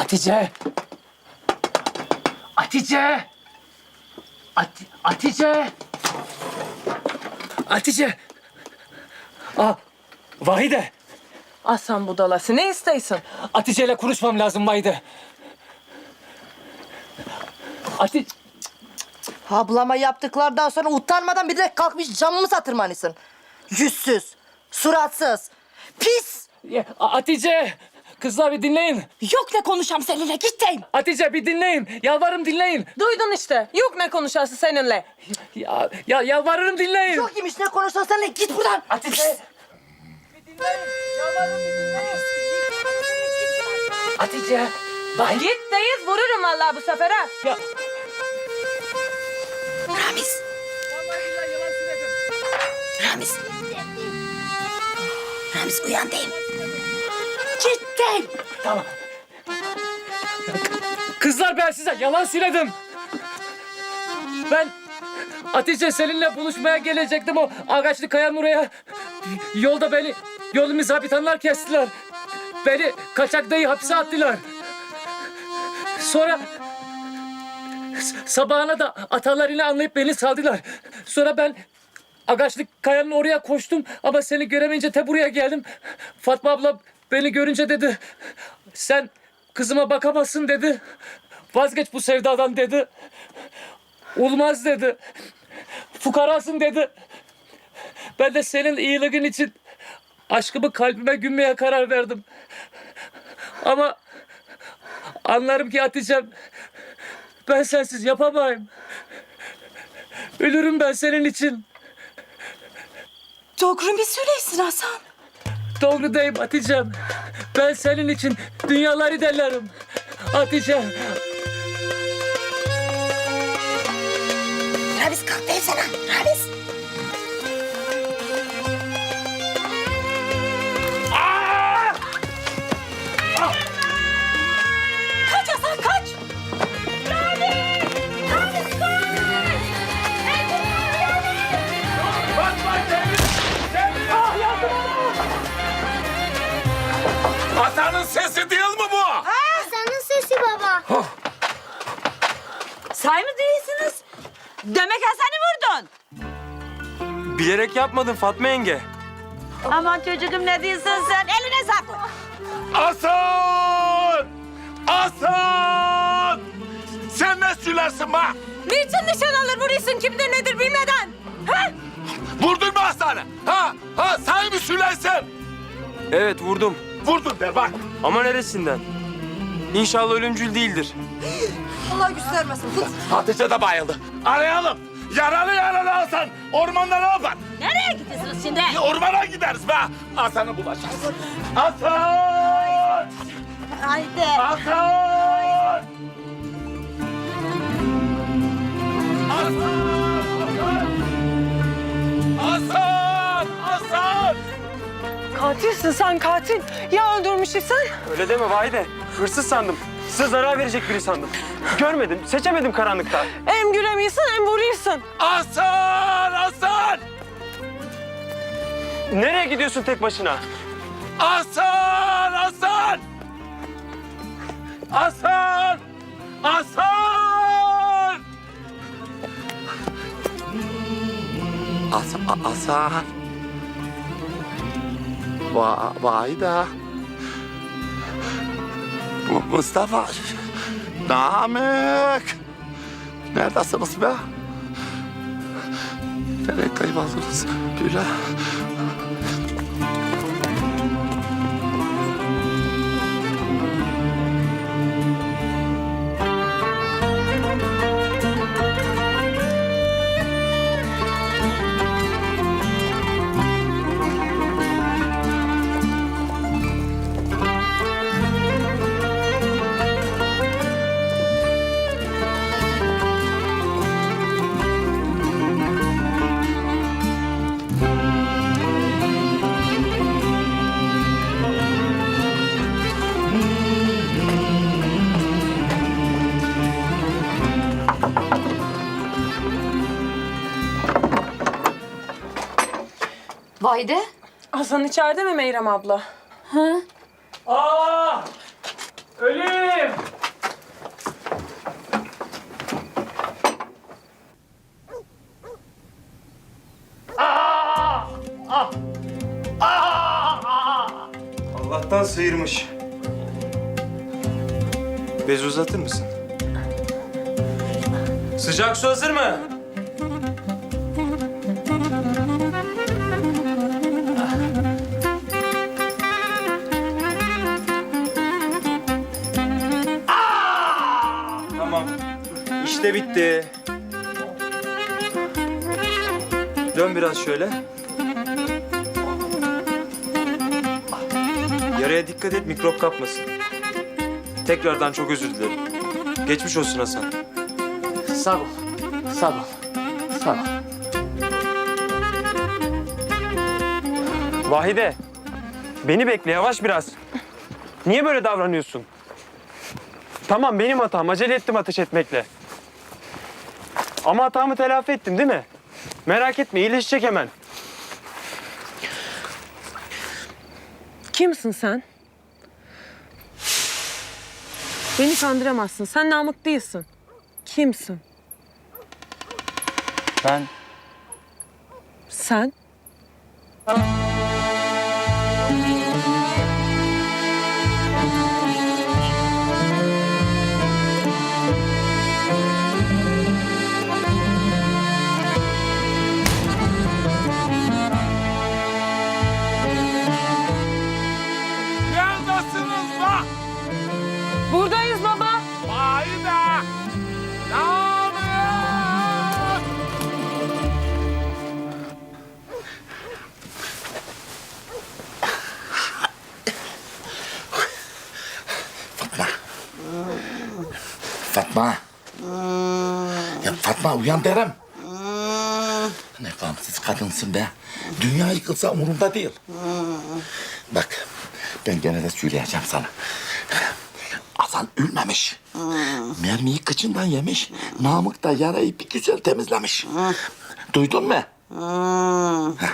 Hatice. Hatice. Ati- Hatice. Hatice. Aa, Vahide. Aslan budalası ne istiyorsun? Hatice ile konuşmam lazım Vahide. Hatice. Ablama yaptıklardan sonra utanmadan bir de kalkmış camımı satırmanısın. Yüzsüz, suratsız, pis. Ya, Hatice. Kızlar bir dinleyin. Yok ne konuşam seninle git deyim. Hatice bir dinleyin. Yalvarırım dinleyin. Duydun işte. Yok ne konuşası seninle. Ya, ya yalvarırım dinleyin. Yok imiş ne konuşsan seninle git buradan. Hatice. Bir dinleyin. Yalvarırım bir dinleyin. Hatice. Vahide. Git deyiz vururum vallahi bu sefer ha. Ya. Ramiz. Ramiz. Ramiz uyan deyim. Deyim. Tamam. Kızlar ben size yalan söyledim. Ben Hatice seninle buluşmaya gelecektim o ağaçlı kayanın oraya. Yolda beni, yolumu zabitanlar kestiler. Beni kaçak dayı hapse attılar. Sonra sabahına da atalarını anlayıp beni saldılar. Sonra ben Agaçlı kayanın oraya koştum ama seni göremeyince te buraya geldim. Fatma abla beni görünce dedi. Sen kızıma bakamazsın dedi. Vazgeç bu sevdadan dedi. Olmaz dedi. Fukarasın dedi. Ben de senin iyiliğin için aşkımı kalbime gömmeye karar verdim. Ama anlarım ki Hatice'm ben sensiz yapamayım. Ölürüm ben senin için. Doğru mu söyleysin Hasan? Deyim Hatice'm. Ben senin için dünyaları delerim. Hatice. Ramiz kalk sana. Ramiz. Hasan'ın sesi değil mi bu? Hasan'ın sesi baba. Say mı değilsiniz? Demek Hasan'ı vurdun. Bilerek yapmadım Fatma yenge. Aman çocuğum ne diyorsun sen? Eline sakla. Hasan! Hasan! Sen ne söylersin be? Niçin nişan alır vuruyorsun kimdir nedir bilmeden? Ha? Vurdun mu Hasan'ı? Ha? Ha? Say mı söylersin? Evet vurdum. Vurdun der bak. Ama neresinden? İnşallah ölümcül değildir. Allah göstermesin. Tut. Hatice de bayıldı. Arayalım. Yaralı yaralı Hasan. Ormanda ne yapar? Nereye gidiyorsunuz şimdi? Ya Ormana gideriz be. Hasan'ı bulacağız. Hasan! Haydi. Hasan! Katilsin sen katil. Ya öldürmüşsün sen? Öyle deme Vahide. Hırsız sandım. Size zarar verecek biri sandım. Görmedim, seçemedim karanlıkta. Hem gülemiyorsun hem vuruyorsun. Hasan! Hasan! Nereye gidiyorsun tek başına? Hasan! Hasan! Hasan! Hasan! Hasan! Hasan! Va vay da. Mu- Mustafa. Namık. Neredesiniz be? Nereye kayboldunuz? Böyle. Vayde. Hasan içeride mi Meyrem abla? Aa! Ölüm! Allah'tan sıyırmış. Bez uzatır mısın? Sıcak su hazır mı? İşte bitti. Dön biraz şöyle. Yaraya dikkat et mikrop kapmasın. Tekrardan çok özür dilerim. Geçmiş olsun Hasan. Sağ ol. Sağ ol. Sağ ol. Vahide, beni bekle yavaş biraz. Niye böyle davranıyorsun? Tamam benim hatam. Acele ettim ateş etmekle. Ama hatamı telafi ettim değil mi? Merak etme iyileşecek hemen. Kimsin sen? Beni kandıramazsın. Sen Namık değilsin. Kimsin? Ben Sen? Fatma. Ya Fatma uyan derim. Ne gamsız kadınsın be. Dünya yıkılsa umurumda değil. Bak ben gene de söyleyeceğim sana. Hasan ölmemiş. Mermiyi kıçından yemiş. Namık da yarayı bir güzel temizlemiş. Duydun mu? Heh,